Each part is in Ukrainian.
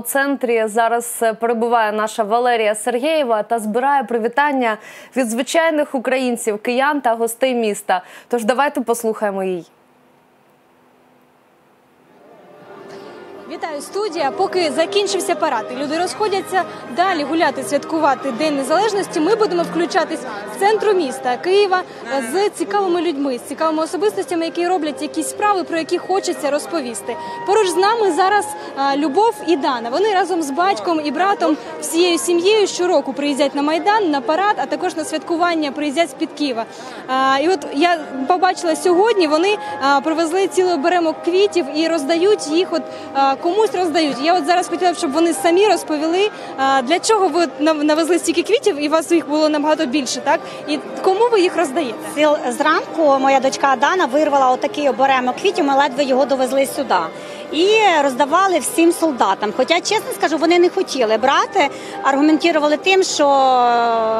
У центрі зараз е, перебуває наша Валерія Сергеєва та збирає привітання від звичайних українців, киян та гостей міста. Тож давайте послухаємо її. Вітаю студія. Поки закінчився парад, і люди розходяться далі гуляти, святкувати День Незалежності. Ми будемо включатись в центру міста Києва з цікавими людьми, з цікавими особистостями, які роблять якісь справи, про які хочеться розповісти. Поруч з нами зараз Любов і Дана. Вони разом з батьком і братом, всією сім'єю щороку приїздять на майдан, на парад, а також на святкування приїздять з під Києва. І от я побачила сьогодні. Вони привезли цілий оберемок квітів і роздають їх. От комусь роздають. Я от зараз хотіла б, щоб вони самі розповіли, для чого ви навезли стільки квітів, і вас їх було набагато більше, так? І кому ви їх роздаєте? Зранку моя дочка Адана вирвала отакий оберемок квітів, ми ледве його довезли сюди. І роздавали всім солдатам. Хоча, чесно скажу, вони не хотіли брати, аргументували тим, що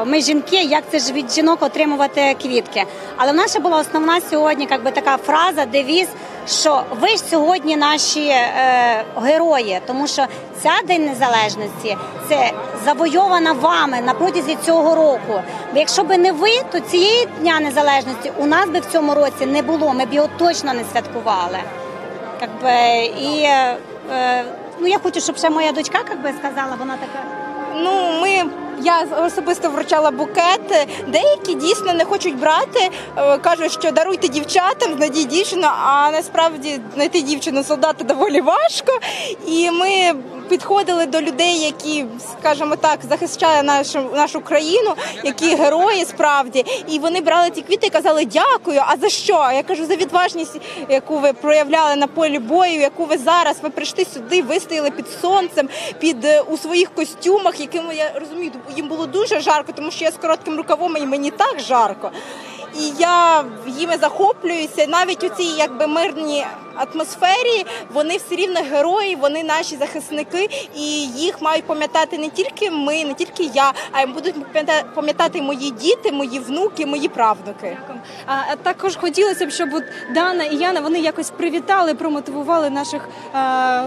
ми жінки, як це ж від жінок отримувати квітки. Але ще була основна сьогодні як би, така фраза, девіз, що ви сьогодні наші е, герої, тому що ця день незалежності це завойована вами на протязі цього року. Бо якщо би не ви, то цієї дня незалежності у нас би в цьому році не було. Ми б його точно не святкували. Как би, і е, е, ну я хочу, щоб ще моя дочка як би, сказала, вона така. Ну, ми. Я особисто вручала букет. Деякі дійсно не хочуть брати. е, Кажуть, що даруйте дівчатам, знайдіть дівчину. А насправді знайти дівчину солдата доволі важко. І ми підходили до людей, які, скажімо так, захищали нашу нашу країну, які герої справді. І вони брали ці квіти і казали дякую. А за що? Я кажу, за відважність, яку ви проявляли на полі бою, яку ви зараз ви прийшли сюди, вистояли під сонцем, під е, у своїх костюмах, якими я розумію, їм було дуже жарко, тому що я з коротким рукавом і мені так жарко. І я їми захоплююся. Навіть у цій якби мирній атмосфері вони все рівно герої, вони наші захисники, і їх мають пам'ятати не тільки ми, не тільки я, а й будуть пам'ята- пам'ятати мої діти, мої внуки, мої правнуки. А також хотілося б, щоб Дана і Яна вони якось привітали, промотивували наших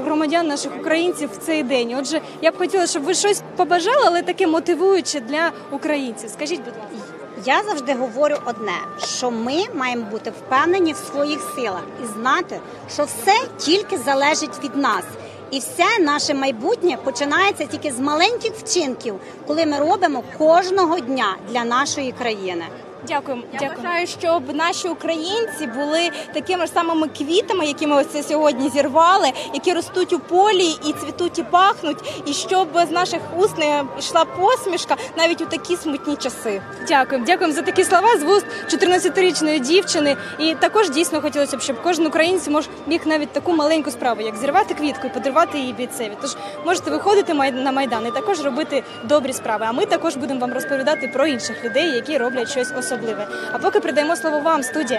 громадян, наших українців в цей день. Отже, я б хотіла, щоб ви щось побажали, але таке мотивуюче для українців. Скажіть, будь ласка. Я завжди говорю одне: що ми маємо бути впевнені в своїх силах і знати, що все тільки залежить від нас. І все наше майбутнє починається тільки з маленьких вчинків, коли ми робимо кожного дня для нашої країни. Дякуємо. Я Дякуємо. бажаю, щоб наші українці були такими ж самими квітами, які ми ось сьогодні зірвали, які ростуть у полі і цвітуть і пахнуть, і щоб з наших уст не йшла посмішка навіть у такі смутні часи. Дякуємо, дякуємо за такі слова з вуст 14-річної дівчини. І також дійсно хотілося б, щоб кожен українець мож міг навіть таку маленьку справу, як зірвати квітку і подарувати її бійцеві. Тож можете виходити на майдан і також робити добрі справи. А ми також будемо вам розповідати про інших людей, які роблять щось особливе. А поки передаємо слово вам, студія.